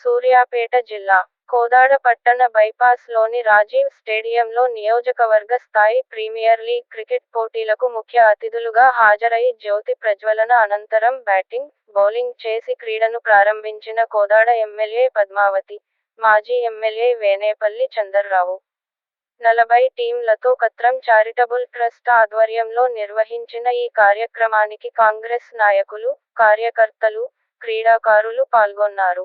సూర్యాపేట జిల్లా కోదాడ పట్టణ బైపాస్లోని రాజీవ్ స్టేడియంలో నియోజకవర్గ స్థాయి ప్రీమియర్ లీగ్ క్రికెట్ పోటీలకు ముఖ్య అతిథులుగా హాజరై జ్యోతి ప్రజ్వలన అనంతరం బ్యాటింగ్, బౌలింగ్ చేసి క్రీడను ప్రారంభించిన కోదాడ ఎమ్మెల్యే పద్మావతి, మాజీ ఎమ్మెల్యే వేనేపల్లి చందర్రావు. నలభై టీంలతో కత్రం చారిటబుల్ ట్రస్ట్ ఆధ్వర్యంలో నిర్వహించిన ఈ కార్యక్రమానికి కాంగ్రెస్ నాయకులు, కార్యకర్తలు, క్రీడాకారులు పాల్గొన్నారు.